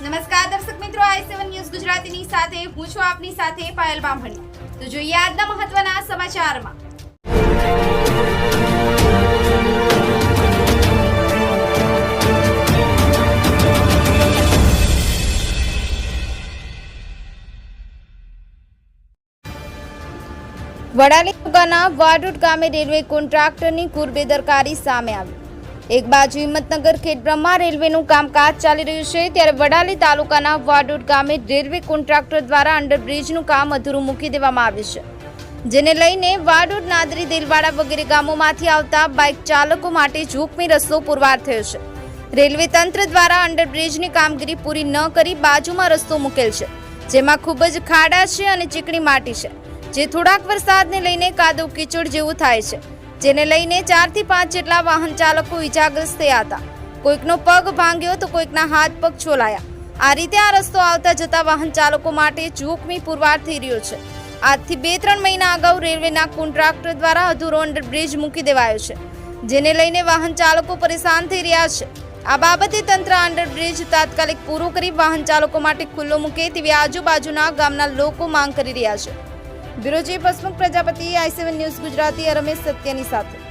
નમસ્કાર દર્શક મિત્રો, આઈ સેવન ન્યૂઝ ગુજરાતીની સાથે, હું છું આપની સાથે પાયલ બામણી. તો જોઈએ આજના મહત્વના સમાચારમાં. વડાલી તાલુકાના વાડુટ ગામે રેલવે કોન્ટ્રાક્ટરની કુરબેદરકારી સામે આવી. એક બાજુ હિંમતનગર ખેડબ્રહ્મા રેલવેનું કામકાજ ચાલી રહ્યું છે, ત્યારે વડાલી તાલુકાના વાડોડ ગામે રેલવે કોન્ટ્રાક્ટર દ્વારા અંડરબ્રિજનું કામ અધૂરું મૂકી દેવામાં આવ્યું છે. જેને લઈને વાડોડ નાદરી, દેલવાડા વગેરે ગામોમાંથી આવતા બાઇક ચાલકો માટે જોખમી રસ્તો પુરવાર થયો છે. રેલવે તંત્ર દ્વારા અંડરબ્રિજની કામગીરી પૂરી ન કરી બાજુમાં રસ્તો મૂકેલ છે, જેમાં ખૂબ જ ખાડા છે અને ચીકણી માટી છે, જે થોડાક વરસાદને લઈને કાદવ કીચડ જેવું થાય છે. જેને લઈને ચારથી પાંચ જેટલા વાહન ચાલકો ઈજાગ્રસ્ત થયા હતા. કોઈકનો પગ ભાંગ્યો તો કોઈકના હાથ પગ છોલાયા. આ રીતે આ રસ્તો આવતા જતા વાહન ચાલકો માટે જોખમી પુરવાર થઈ રહ્યો છે. આજથી બે ત્રણ મહિના અગાઉ રેલવેના કોન્ટ્રાક્ટર દ્વારા અધૂરો અંડરબ્રિજ મૂકી દેવાયો છે, જેને લઈને વાહન ચાલકો પરેશાન થઈ રહ્યા છે. આ બાબતે તંત્ર અંડરબ્રિજ તાત્કાલિક પૂરો કરી વાહન ચાલકો માટે ખુલ્લો મૂકે તેવી આજુબાજુના ગામના લોકો માંગ કરી રહ્યા છે. Bureau chief Hasmukh Prajapati I seven news Gujarati Ramesh સત્યની સાથે.